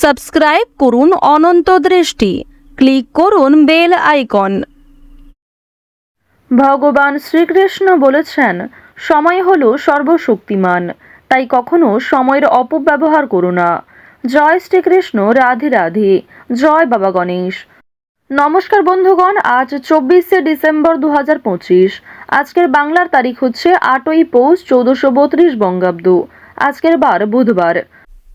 Subscribe করুন অনন্ত দৃষ্টি। Click করুন বেল আইকন। ভগবান শ্রীকৃষ্ণ বলেছেন, সময় হল সর্বশক্তিমান, তাই কখনো সময়ের অপব্যবহার করো না। জয় শ্রীকৃষ্ণ, রাধে রাধে, জয় বাবা গণেশ। নমস্কার বন্ধুগণ, আজ চব্বিশে ডিসেম্বর দু হাজার পঁচিশ। আজকের বাংলার তারিখ হচ্ছে আটই পৌষ চৌদ্দশো বত্রিশ বঙ্গাব্দ। আজকের বার বুধবার।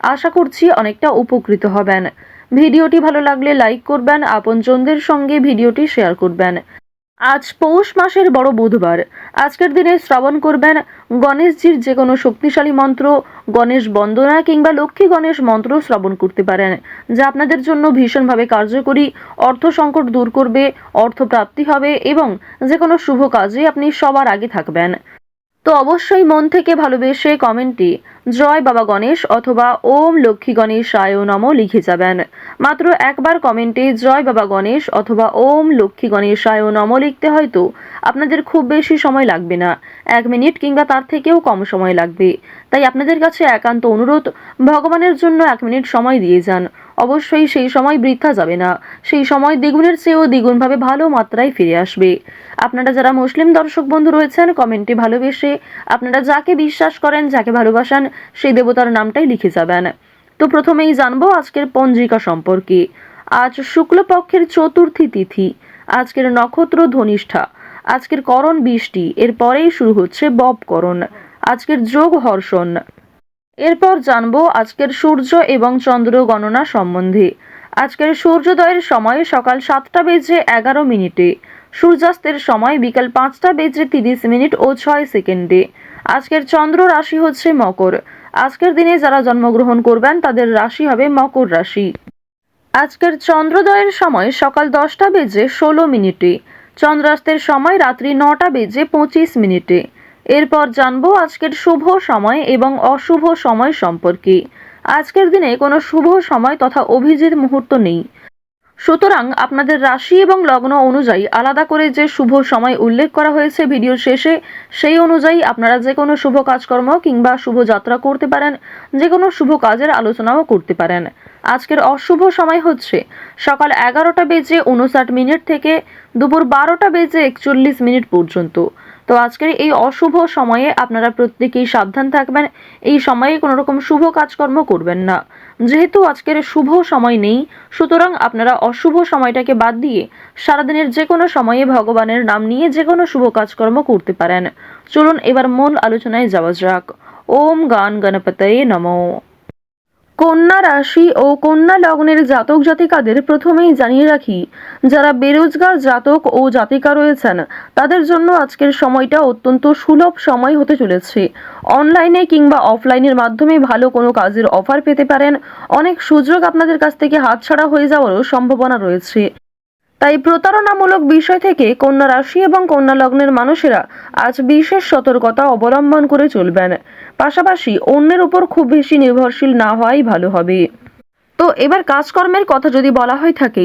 আশা করছি অনেকটা উপকৃত হবেন। ভিডিওটি ভালো লাগলে লাইক করবেন, আপনজনদের সঙ্গে ভিডিওটি শেয়ার করবেন। আজ পৌষ মাসের বড় বুধবার। আজকের দিনে শ্রবণ করবেন গণেশজির যে কোনো শক্তিশালী মন্ত্র, গণেশ বন্দনা কিংবা লক্ষ্মী গণেশ মন্ত্র শ্রবণ করতে পারেন, যা আপনাদের জন্য ভীষণভাবে কার্যকরী, অর্থ সংকট দূর করবে অর্থ প্রাপ্তি হবে এবং যে কোনো শুভ কাজে আপনি সবার আগে থাকবেন। তো অবশ্যই মন থেকে ভালোবেসে কমেন্টে জয় বাবা গণেশ অথবা ওম লক্ষ্মী গণেশ আয় নম লিখে যাবেন। মাত্র একবার কমেন্টে জয় বাবা গণেশ অথবা ওম লক্ষ্মী গণেশ আয় নম লিখতে হয়তো আপনাদের খুব বেশি সময় লাগবে না। এক মিনিট কিংবা তার থেকেও কম সময় লাগবে। তাই আপনাদের কাছে একান্ত অনুরোধ, ভগবানের জন্য এক মিনিট সময় দিয়ে যান। অবশ্যই সেই সময় বৃথা যাবে না। সেই সময় দ্বিগুণের চেয়েও দ্বিগুণভাবে ভালো মাত্রায় ফিরে আসবে। আপনারা যারা মুসলিম দর্শক বন্ধু রয়েছেন, কমেন্টে ভালোবেসে আপনারা যাকে বিশ্বাস করেন, যাকে ভালোবাসান, সেই দেবতার নামটাই লিখে যাবেন। তো প্রথমেই জানব আজকের পঞ্জিকা সম্পর্কে। আজ শুক্লপক্ষের চতুর্থী তিথি, আজকের নক্ষত্র ধনিষ্ঠা, আজকের করণ বৃষ্টি, এরপরেই শুরু হচ্ছে ববকরণ আজকের যোগ হর্ষণ। এরপর জানব আজকের সূর্য এবং চন্দ্র গণনা সম্বন্ধে। আজকের সূর্যোদয়ের সময় সকাল সাতটা বেজে এগারো মিনিটে, সূর্যাস্তের সময় বিকাল পাঁচটা বেজে তিরিশ মিনিট ও ছয় সেকেন্ডে। আজকের চন্দ্র রাশি হচ্ছে মকর। আজকের দিনে যারা জন্মগ্রহণ করবেন, তাদের রাশি হবে মকর রাশি। আজকের চন্দ্রোদয়ের সময় সকাল দশটা বেজে ষোলো মিনিটে, চন্দ্রাস্তের সময় রাত্রি নটা বেজে পঁচিশ মিনিটে এরপর জানব আজকের শুভ সময় এবং অশুভ সময় সম্পর্কে। আজকের দিনে কোনো শুভ সময় তথা অভিজিৎ মুহূর্ত নেই। সুতরাং আপনাদের রাশি এবং লগ্ন অনুযায়ী আলাদা করে যে শুভ সময় উল্লেখ করা হয়েছে ভিডিওর শেষে, সেই অনুযায়ী আপনারা যে কোনো শুভ কাজকর্ম কিংবা শুভ যাত্রা করতে পারেন, যে কোনো শুভ কাজের আলোচনাও করতে পারেন। আজকের অশুভ সময় হচ্ছে সকাল এগারোটা বেজে উনষাট মিনিট থেকে দুপুর বারোটা বেজে একচল্লিশ মিনিট পর্যন্ত। তো আজকের এই অশুভ সময়ে আপনারা প্রত্যেকেই সাবধান থাকবেন। এই সময়ে কোনো রকম শুভ কাজকর্ম করবেন না। যেহেতু আজকের শুভ সময় নেই, সুতরাং আপনারা অশুভ সময়টাকে বাদ দিয়ে সারাদিনের যে কোনো সময়ে ভগবানের নাম নিয়ে যে কোনো শুভ কাজকর্ম করতে পারেন। চলুন এবার মূল আলোচনায় যাওয়া যাক। ওম গান গণপতয়ে নমঃ। কন্যা রাশি ও কন্যা লগ্নের জাতক জাতিকাদের প্রথমেই জানিয়ে রাখি, যারা বেরোজগার জাতক ও জাতিকা রয়েছেন, তাদের জন্য আজকের সময়টা অত্যন্ত সুলভ সময় হতে চলেছে। অনলাইনে কিংবা অফলাইনের মাধ্যমে ভালো কোনো কাজের অফার পেতে পারেন। অনেক সুযোগ আপনাদের কাছ থেকে হাতছাড়া হয়ে যাওয়ারও সম্ভাবনা রয়েছে। তাই প্রতারণামূলক বিষয় থেকে কন্যা রাশি এবং কন্যা লগ্নের মানুষেরা আজ বিশেষ সতর্কতা অবলম্বন করে চলবেন। পাশাপাশি অন্যের উপর খুব বেশি নির্ভরশীল না হওয়াই ভালো হবে। তো এবার কাজকর্মের কথা যদি বলা হয়ে থাকে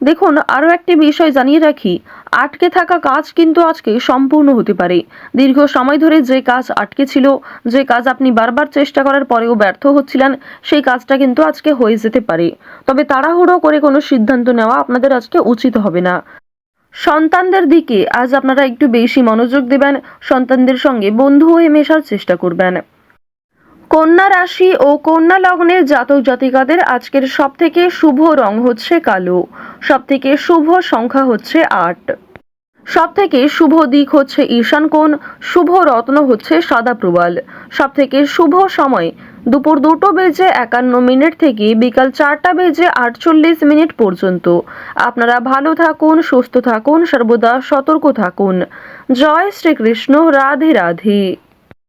দেখুন, আরও একটি বিষয় জানিয়ে রাখি। আটকে থাকা কাজ কিন্তু আজকে সম্পূর্ণ হতে পারে। দীর্ঘ সময় ধরে যে কাজ আটকে ছিল, যে কাজ আপনি বারবার চেষ্টা করার পরেও ব্যর্থ হচ্ছিলেন, সেই কাজটা কিন্তু আজকে হয়ে যেতে পারে। তবে তাড়াহুড়ো করে কোনো সিদ্ধান্ত নেওয়া আপনাদের আজকে উচিত হবে না। সন্তানদের দিকে আজ আপনারা একটু বেশি মনোযোগ দেবেন, সন্তানদের সঙ্গে বন্ধু হয়ে মেশার চেষ্টা করবেন। কন্যা রাশি ও কন্যা লগ্নের জাতক জাতিকাদের আজকের সব থেকে শুভ রং হচ্ছে কালো। সব থেকে শুভ সংখ্যা হচ্ছে আট। সব থেকে শুভ দিক হচ্ছে ঈশান কোণ, শুভ রত্ন হচ্ছে সাদা প্রবাল। সব থেকে শুভ সময় দুপুর দুটো বেজে একান্ন মিনিট থেকে বিকাল চারটা বেজে আটচল্লিশ মিনিট পর্যন্ত। আপনারা ভালো থাকুন, সুস্থ থাকুন, সর্বদা সতর্ক থাকুন। জয় শ্রীকৃষ্ণ, রাধে রাধে।